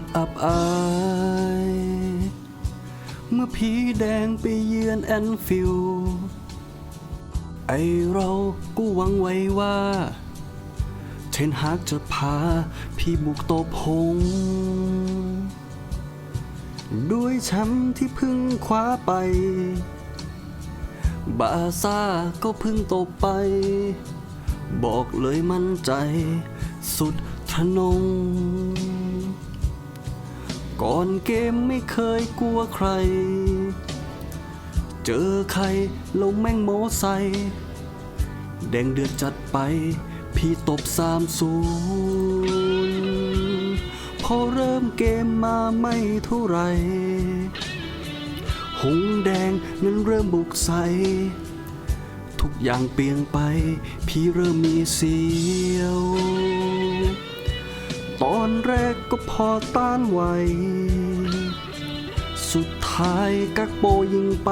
ตรอับอาย เมื่อผีแดงไปเยือนแอนฟิลไอเราก็หวังไว้ว่า เทนฮากจะพาพี่บุกโตบหงด้วยแชมป์ที่เพึ่งคว้าไป บาซ่าก็เพึ่งตบไป บอกเลยมั่นใจ สุดทะนง ก่อนเกมไม่เคยกลัวใคร เจอใครแล้วแม่งโมใสแดงเดือดจัดไป พี่ตบสามศูนย์พอเริ่มเกมมาไม่เท่าไรหงแดงนั้นเริ่มบุกใส่ทุกอย่างเปลี่ยนไป พี่เริ่มมีเสียว อนแรกก็พอต้านไหว สุดท้ายกักโปยิงไป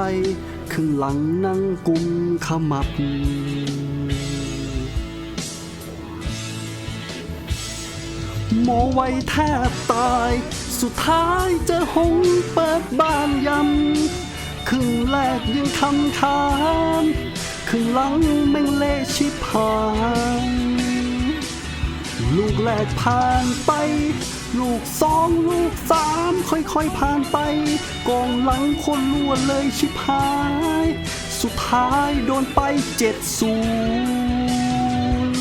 ครึ่งหลังนั่งกุมขมับ โมไว้แทบตาย สุดท้ายเจะหงเปิดบ้านยำครึ่งแรกยังคำถามครึ่งหลังแม่งเละชิบหาย ลูกแรกผ่านไป ลูกสองลูกสามค่อยๆผ่านไป กองหลังคนรัวเลยชิบหาย สุดท้ายโดนไปเจ็ดศูนย์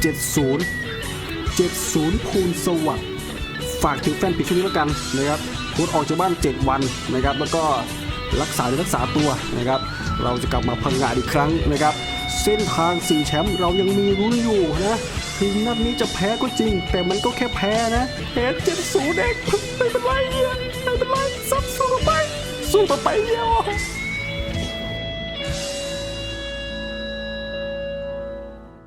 เจ็ดศูนย์เจ็ดศูนย์คูณสวัสด์ฝากถึงแฟนปิดช่วงนี้แล้วกันนะครับพุดออกจากบ้าน 7 วันนะครับ แล้วก็รักษาดูรักษาตัวนะครับ เราจะกลับมาพังงาดอีกครั้งนะครับ เส้นทางสี่แชมป์เรายังมีรุ้นอยู่นะถึงนัดนี้จะแพ้ก็จริง แต่มันก็แค่แพ้นะแพ้เจ็ดศูนย์เองไม่เป็นไรเนี่ยไม่เป็นไรซับสู้ต่อไปสู้ต่อไปเดียว